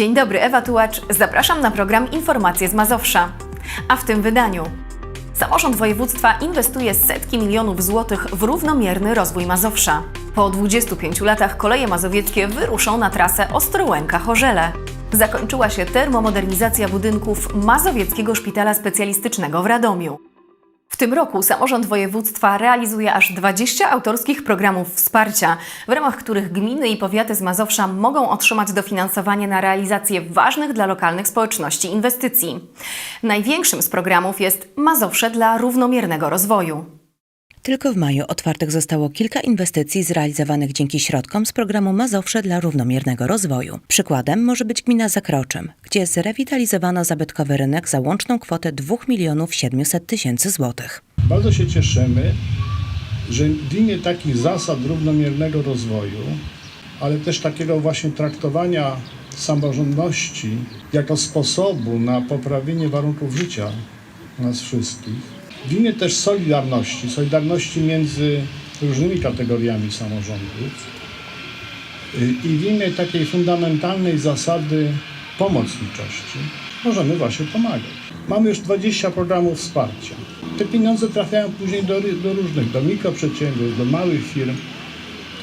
Dzień dobry, Ewa Tułacz. Zapraszam na program Informacje z Mazowsza. A w tym wydaniu Samorząd województwa inwestuje setki milionów złotych w równomierny rozwój Mazowsza. Po 25 latach koleje mazowieckie wyruszą na trasę Ostrołęka-Chorzele. Zakończyła się termomodernizacja budynków Mazowieckiego Szpitala Specjalistycznego w Radomiu. Tym roku samorząd województwa realizuje aż 20 autorskich programów wsparcia, w ramach których gminy i powiaty z Mazowsza mogą otrzymać dofinansowanie na realizację ważnych dla lokalnych społeczności inwestycji. Największym z programów jest Mazowsze dla równomiernego rozwoju. Tylko w maju otwartych zostało kilka inwestycji zrealizowanych dzięki środkom z programu Mazowsze dla równomiernego rozwoju. Przykładem może być gmina Zakroczym, gdzie zrewitalizowano zabytkowy rynek za łączną kwotę 2 milionów 700 tysięcy złotych. Bardzo się cieszymy, że w imię takich zasad równomiernego rozwoju, ale też takiego właśnie traktowania samorządności jako sposobu na poprawienie warunków życia nas wszystkich, w imię też solidarności, solidarności między różnymi kategoriami samorządów y, i w imię takiej fundamentalnej zasady pomocniczości możemy właśnie pomagać. Mamy już 20 programów wsparcia. Te pieniądze trafiają później do, do różnych, do mikroprzedsiębiorstw, do małych firm.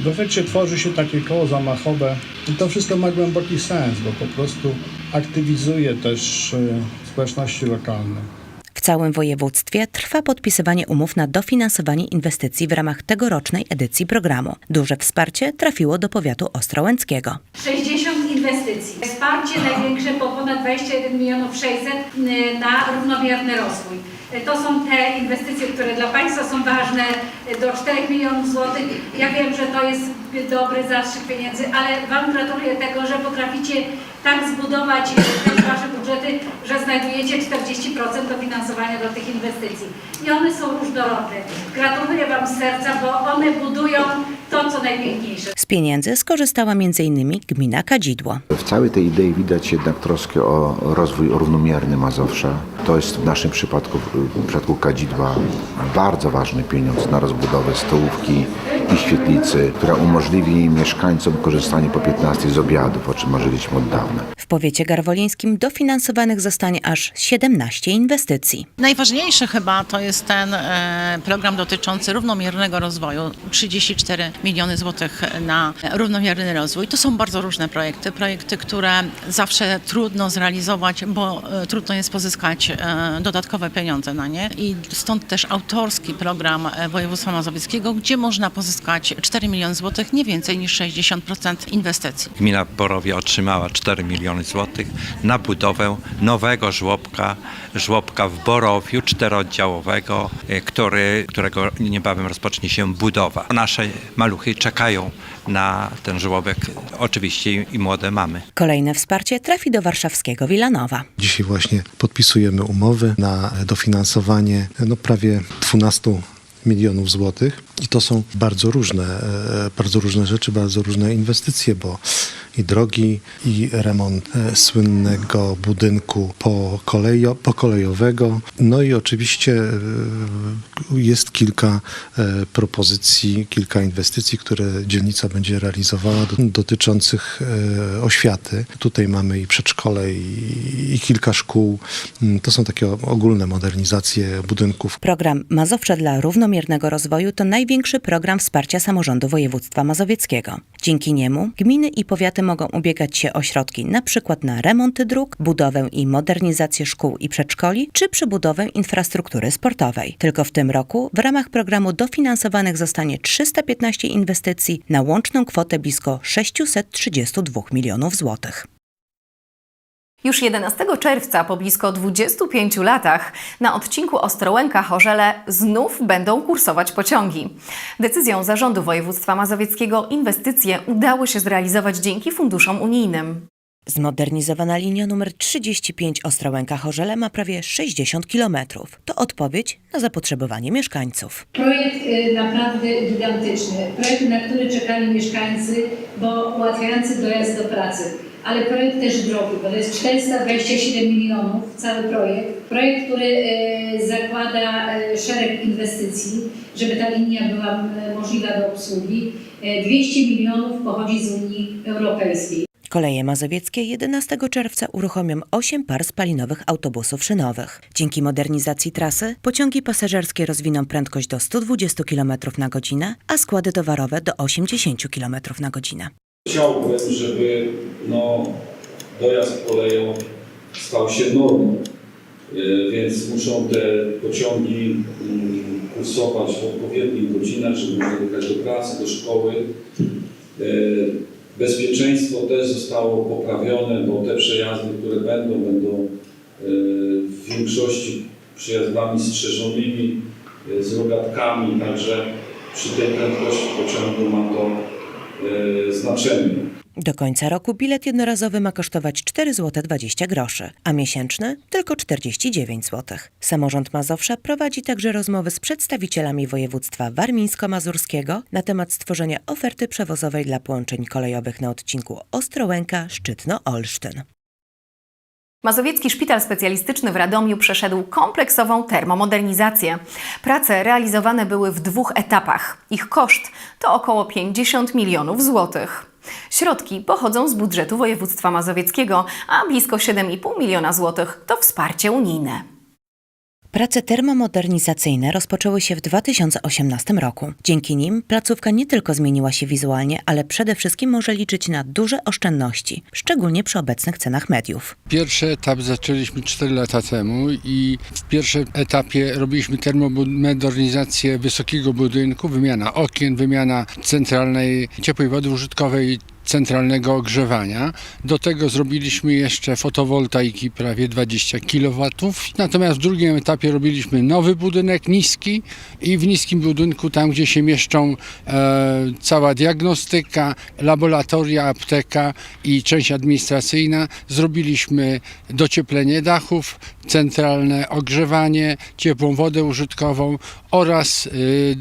W efekcie tworzy się takie koło zamachowe i to wszystko ma głęboki sens, bo po prostu aktywizuje też y, społeczności lokalne. Całym województwie trwa podpisywanie umów na dofinansowanie inwestycji w ramach tegorocznej edycji programu. Duże wsparcie trafiło do powiatu ostrołęckiego. 60 inwestycji. Wsparcie największe po ponad 21 milionów 600 y, na równomierny rozwój. Y, To są te inwestycje, które dla Państwa są ważne, y, do 4 milionów złotych. Ja wiem, że to jest dobry zastrzyk pieniędzy, ale Wam gratuluję tego, że potraficie tak zbudować te Wasze budżety, że znajdujecie 40% dofinansowania do tych inwestycji. I one są różnorodne. Gratuluję Wam z serca, bo one budują to, co najpiękniejsze. Z pieniędzy skorzystała m.in. gmina Kadzidło. W całej tej idei widać jednak troskę o rozwój równomierny Mazowsza. To jest w naszym przypadku, w przypadku Kadzidła, bardzo ważny pieniądz na rozbudowę stołówki i świetlicy, która umożliwi mieszkańcom korzystanie po 15 z obiadów, o czym marzyliśmy od dawna. W powiecie garwolińskim dofinansowanych zostanie aż 17 inwestycji. Najważniejszy chyba to jest ten e, program dotyczący równomiernego rozwoju. 34 miliony złotych na równomierny rozwój. To są bardzo różne projekty. Projekty, które zawsze trudno zrealizować, bo e, trudno jest pozyskać e, dodatkowe pieniądze na nie. I stąd też autorski program województwa mazowieckiego, gdzie można pozyskać 4 miliony złotych, nie więcej niż 60% inwestycji. Gmina Borowie otrzymała 4 miliony złotych na budowę nowego żłobka, żłobka w Borowiu czterooddziałowego, e, który, którego niebawem rozpocznie się budowa. Nasze maluchy czekają na ten żłobek, oczywiście i młode mamy. Kolejne wsparcie trafi do warszawskiego Wilanowa. Dzisiaj właśnie podpisujemy umowy na dofinansowanie no, prawie 12 milionów złotych i to są bardzo różne, e, bardzo różne rzeczy, bardzo różne inwestycje, bo i drogi, i remont e, słynnego budynku po kolejo, pokolejowego. No i oczywiście e, jest kilka e, propozycji, kilka inwestycji, które dzielnica będzie realizowała do, dotyczących oświaty. Tutaj mamy i przedszkole, i, i kilka szkół. Mm, To są takie ogólne modernizacje budynków. Program Mazowsze dla równomiernego rozwoju to największy program wsparcia samorządu województwa mazowieckiego. Dzięki niemu gminy i powiaty mogą ubiegać się o środki na przykład na remonty dróg, budowę i modernizację szkół i przedszkoli, czy przebudowę infrastruktury sportowej. Tylko w tym roku w ramach programu dofinansowanych zostanie 315 inwestycji na łączną kwotę blisko 632 milionów złotych. Już 11 czerwca, po blisko 25 latach, na odcinku Ostrołęka-Chorzele znów będą kursować pociągi. Decyzją Zarządu Województwa Mazowieckiego inwestycje udało się zrealizować dzięki funduszom unijnym. Zmodernizowana linia numer 35 Ostrołęka-Chorzele ma prawie 60 km. To odpowiedź na zapotrzebowanie mieszkańców. Projekt y, naprawdę gigantyczny. Projekt, na który czekali mieszkańcy, bo ułatwiający dojazd do pracy. Ale projekt też drogi, bo to jest 427 milionów cały projekt. Projekt, który y, zakłada y, szereg inwestycji, żeby ta linia była możliwa do obsługi. Y, 200 milionów pochodzi z Unii Europejskiej. Koleje Mazowieckie 11 czerwca uruchomią 8 par spalinowych autobusów szynowych. Dzięki modernizacji trasy pociągi pasażerskie rozwiną prędkość do 120 km na godzinę, a składy towarowe do 80 km na godzinę. Chciałbym, żeby no, dojazd koleją stał się normą, E, więc muszą te pociągi mm, kursować w odpowiednich godzinach, żeby można jechać do pracy, do szkoły. E, Bezpieczeństwo też zostało poprawione, bo te przejazdy, które będą, będą e, w większości przejazdami strzeżonymi, z rogatkami, także przy tej prędkości pociągu ma to e, znaczenie. Do końca roku bilet jednorazowy ma kosztować 4 zł 20 groszy, a miesięczny tylko 49 zł. Samorząd Mazowsza prowadzi także rozmowy z przedstawicielami województwa warmińsko-mazurskiego na temat stworzenia oferty przewozowej dla połączeń kolejowych na odcinku Ostrołęka-Szczytno-Olsztyn. Mazowiecki Szpital Specjalistyczny w Radomiu przeszedł kompleksową termomodernizację. Prace realizowane były w dwóch etapach. Ich koszt to około 50 milionów złotych. Środki pochodzą z budżetu województwa mazowieckiego, a blisko 7,5 miliona złotych to wsparcie unijne. Prace termomodernizacyjne rozpoczęły się w 2018 roku. Dzięki nim placówka nie tylko zmieniła się wizualnie, ale przede wszystkim może liczyć na duże oszczędności, szczególnie przy obecnych cenach mediów. Pierwszy etap zaczęliśmy 4 lata temu i w pierwszym etapie robiliśmy termomodernizację wysokiego budynku, wymiana okien, wymiana centralnej ciepłej wody użytkowej, centralnego ogrzewania. Do tego zrobiliśmy jeszcze fotowoltaiki prawie 20 kW. Natomiast w drugim etapie robiliśmy nowy budynek niski i w niskim budynku, tam gdzie się mieszczą e, cała diagnostyka, laboratoria, apteka i część administracyjna, zrobiliśmy docieplenie dachów, centralne ogrzewanie, ciepłą wodę użytkową oraz y,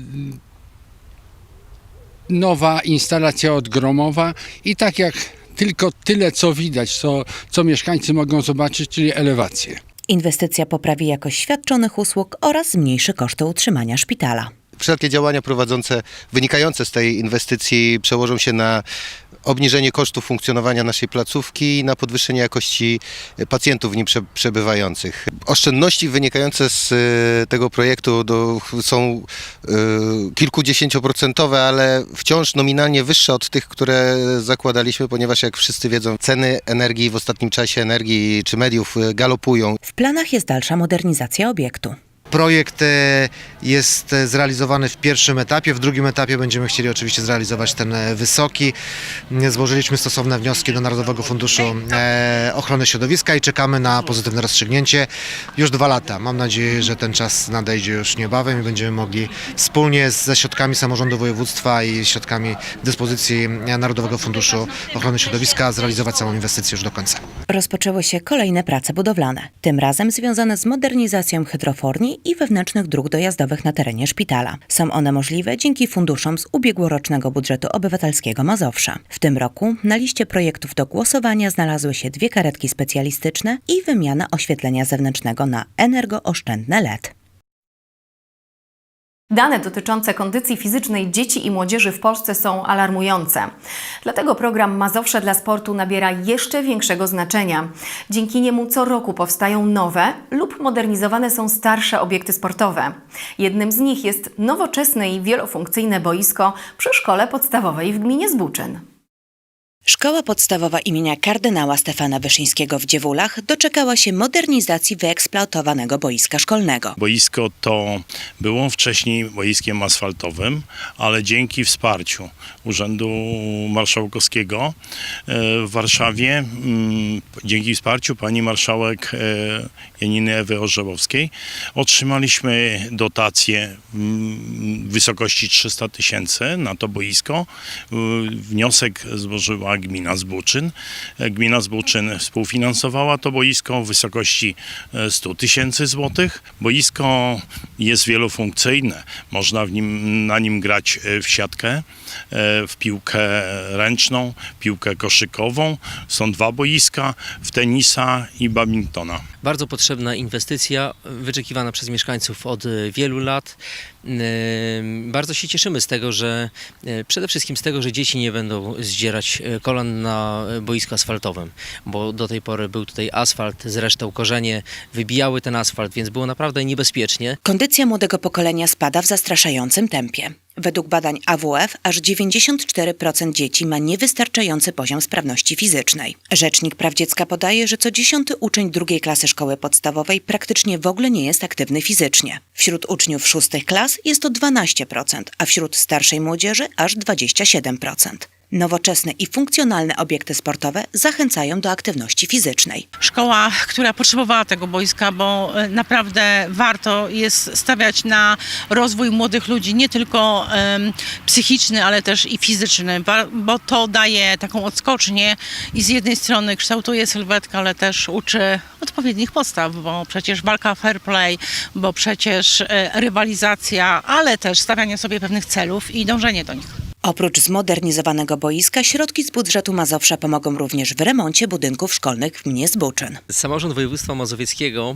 nowa instalacja odgromowa i tak jak tylko tyle, co widać, co, co mieszkańcy mogą zobaczyć, czyli elewację. Inwestycja poprawi jakość świadczonych usług oraz zmniejszy koszty utrzymania szpitala. Wszelkie działania prowadzące, wynikające z tej inwestycji przełożą się na obniżenie kosztów funkcjonowania naszej placówki i na podwyższenie jakości pacjentów w nim prze, przebywających. Oszczędności wynikające z e, tego projektu do, są e, kilkudziesięcioprocentowe, ale wciąż nominalnie wyższe od tych, które zakładaliśmy, ponieważ jak wszyscy wiedzą, ceny energii w ostatnim czasie energii czy mediów e, galopują. W planach jest dalsza modernizacja obiektu. Projekt e, jest e, zrealizowany w pierwszym etapie, w drugim etapie będziemy chcieli oczywiście zrealizować ten e, wysoki. Złożyliśmy stosowne wnioski do Narodowego Funduszu Ochrony Środowiska i czekamy na pozytywne rozstrzygnięcie. Już dwa lata. Mam nadzieję, że ten czas nadejdzie już niebawem i będziemy mogli wspólnie ze środkami samorządu województwa i środkami dyspozycji Narodowego Funduszu Ochrony Środowiska zrealizować całą inwestycję już do końca. Rozpoczęły się kolejne prace budowlane, tym razem związane z modernizacją hydroforni i wewnętrznych dróg dojazdowych na terenie szpitala. Są one możliwe dzięki funduszom z ubiegłorocznego budżetu obywatelskiego Mazowsza. W tym roku na liście projektów do głosowania znalazły się dwie karetki specjalistyczne i wymiana oświetlenia zewnętrznego na energooszczędne LED. Dane dotyczące kondycji fizycznej dzieci i młodzieży w Polsce są alarmujące. Dlatego program Mazowsze dla Sportu nabiera jeszcze większego znaczenia. Dzięki niemu co roku powstają nowe lub modernizowane są starsze obiekty sportowe. Jednym z nich jest nowoczesne i wielofunkcyjne boisko przy szkole podstawowej w gminie Zbuczyn. Szkoła podstawowa imienia kardynała Stefana Wyszyńskiego w Dziewulach doczekała się modernizacji wyeksploatowanego boiska szkolnego. Boisko to było wcześniej boiskiem asfaltowym, ale dzięki wsparciu Urzędu Marszałkowskiego e, w Warszawie, mm, dzięki wsparciu pani marszałek e, Janiny Ewy Orzechowskiej, otrzymaliśmy dotację mm, w wysokości 300 tysięcy na to boisko. E, Wniosek złożyła gmina Zbuczyn. E, Gmina Zbuczyn współfinansowała to boisko w wysokości e, 100 tysięcy złotych. Boisko jest wielofunkcyjne. Można w nim, na nim grać e, w siatkę, e, w piłkę ręczną, piłkę koszykową. Są dwa boiska, w tenisa i badmintona. Bardzo potrzebna inwestycja, wyczekiwana przez mieszkańców od e, wielu lat. Bardzo się cieszymy z tego, że e, przede wszystkim z tego, że dzieci nie będą zdzierać e, kolan na boisku asfaltowym, bo do tej pory był tutaj asfalt, zresztą korzenie wybijały ten asfalt, więc było naprawdę niebezpiecznie. Kondycja młodego pokolenia spada w zastraszającym tempie. Według badań AWF aż 94% dzieci ma niewystarczający poziom sprawności fizycznej. Rzecznik Praw Dziecka podaje, że co dziesiąty uczeń drugiej klasy szkoły podstawowej praktycznie w ogóle nie jest aktywny fizycznie. Wśród uczniów szóstych klas jest to 12%, a wśród starszej młodzieży aż 27%. Nowoczesne i funkcjonalne obiekty sportowe zachęcają do aktywności fizycznej. Szkoła, która potrzebowała tego boiska, bo e, naprawdę warto jest stawiać na rozwój młodych ludzi, nie tylko psychiczny, ale też i fizyczny, bo to daje taką odskocznię i z jednej strony kształtuje sylwetkę, ale też uczy odpowiednich podstaw, bo przecież walka fair play, bo przecież e, rywalizacja, ale też stawianie sobie pewnych celów i dążenie do nich. Oprócz zmodernizowanego boiska, środki z budżetu Mazowsza pomogą również w remoncie budynków szkolnych w gminie Zbuczyn. Samorząd województwa mazowieckiego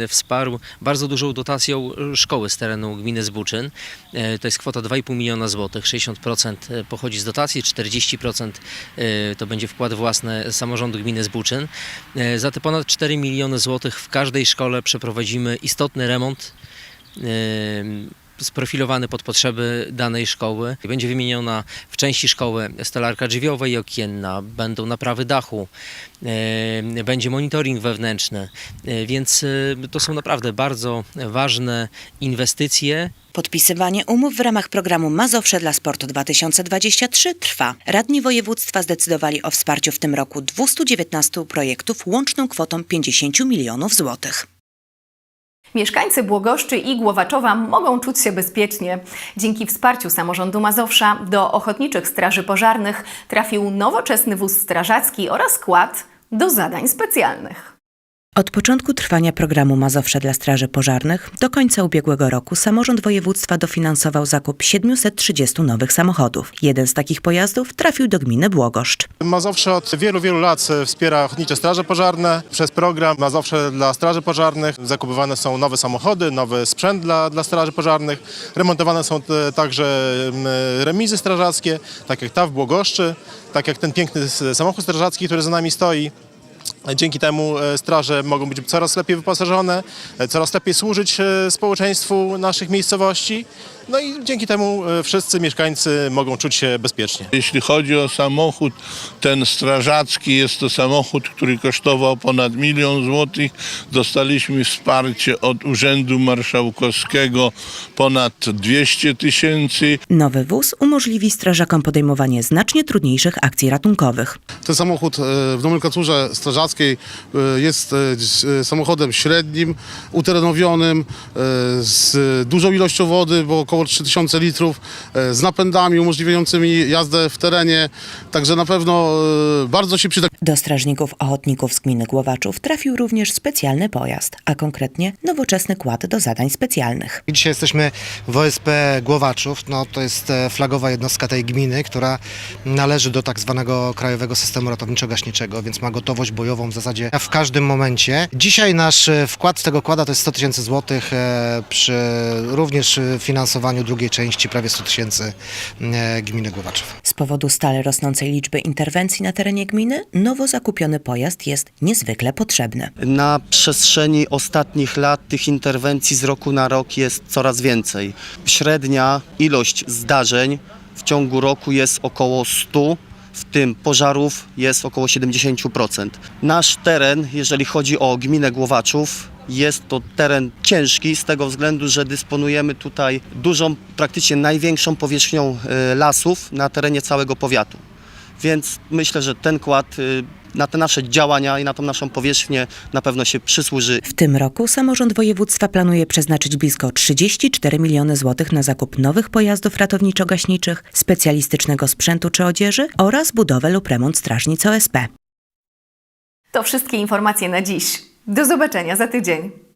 e, wsparł bardzo dużą dotacją szkoły z terenu gminy Zbuczyn. E, to jest kwota 2,5 miliona złotych. 60% pochodzi z dotacji, 40% e, to będzie wkład własny samorządu gminy Zbuczyn. E, za te ponad 4 miliony złotych w każdej szkole przeprowadzimy istotny remont e, sprofilowany pod potrzeby danej szkoły. Będzie wymieniona w części szkoły stolarka drzwiowa i okienna, będą naprawy dachu, e, będzie monitoring wewnętrzny, e, więc e, to są naprawdę bardzo ważne inwestycje. Podpisywanie umów w ramach programu Mazowsze dla Sportu 2023 trwa. Radni województwa zdecydowali o wsparciu w tym roku 219 projektów łączną kwotą 50 milionów złotych. Mieszkańcy Błogoszczy i Głowaczowa mogą czuć się bezpiecznie. Dzięki wsparciu samorządu Mazowsza do ochotniczych straży pożarnych trafił nowoczesny wóz strażacki oraz skład do zadań specjalnych. Od początku trwania programu Mazowsze dla Straży Pożarnych do końca ubiegłego roku samorząd województwa dofinansował zakup 730 nowych samochodów. Jeden z takich pojazdów trafił do gminy Błogoszcz. Mazowsze od wielu, wielu lat wspiera ochotnicze straże pożarne. Przez program Mazowsze dla straży pożarnych zakupywane są nowe samochody, nowy sprzęt dla, dla straży pożarnych. Remontowane są także mm, remizy strażackie, tak jak ta w Błogoszczy, tak jak ten piękny samochód strażacki, który za nami stoi. Dzięki temu e, straże mogą być coraz lepiej wyposażone, e, coraz lepiej służyć e, społeczeństwu naszych miejscowości. No i dzięki temu wszyscy mieszkańcy mogą czuć się bezpiecznie. Jeśli chodzi o samochód, ten strażacki jest to samochód, który kosztował ponad milion złotych. Dostaliśmy wsparcie od Urzędu Marszałkowskiego ponad 200 tysięcy. Nowy wóz umożliwi strażakom podejmowanie znacznie trudniejszych akcji ratunkowych. Ten samochód w nomenklaturze strażackiej e, jest e, e, samochodem średnim, uterenowionym, z dużą ilością wody, bo około 3000 litrów, z napędami umożliwiającymi jazdę w terenie, także na pewno bardzo się przyda. Do strażników ochotników z gminy Głowaczów trafił również specjalny pojazd, a konkretnie nowoczesny kład do zadań specjalnych. Dzisiaj jesteśmy w OSP Głowaczów. No, to jest flagowa jednostka tej gminy, która należy do tak zwanego Krajowego Systemu Ratowniczo-Gaśniczego, więc ma gotowość bojową w zasadzie w każdym momencie. Dzisiaj nasz e, wkład z tego kłada to jest 100 tysięcy złotych e, przy również e, finansowaniu drugiej części prawie 100 tysięcy gminy Głowaczów. Z powodu stale rosnącej liczby interwencji na terenie gminy, nowo zakupiony pojazd jest niezwykle potrzebny. Na przestrzeni ostatnich lat tych interwencji z roku na rok jest coraz więcej. Średnia ilość zdarzeń w ciągu roku jest około 100, w tym pożarów jest około 70%. Nasz teren, jeżeli chodzi o gminę Głowaczów, jest to teren ciężki z tego względu, że dysponujemy tutaj dużą, praktycznie największą powierzchnią e, lasów na terenie całego powiatu. Więc myślę, że ten kład y, na te nasze działania i na tą naszą powierzchnię na pewno się przysłuży. W tym roku samorząd województwa planuje przeznaczyć blisko 34 miliony złotych na zakup nowych pojazdów ratowniczo-gaśniczych, specjalistycznego sprzętu czy odzieży oraz budowę lub remont strażnic OSP. To wszystkie informacje na dziś. Do zobaczenia za tydzień.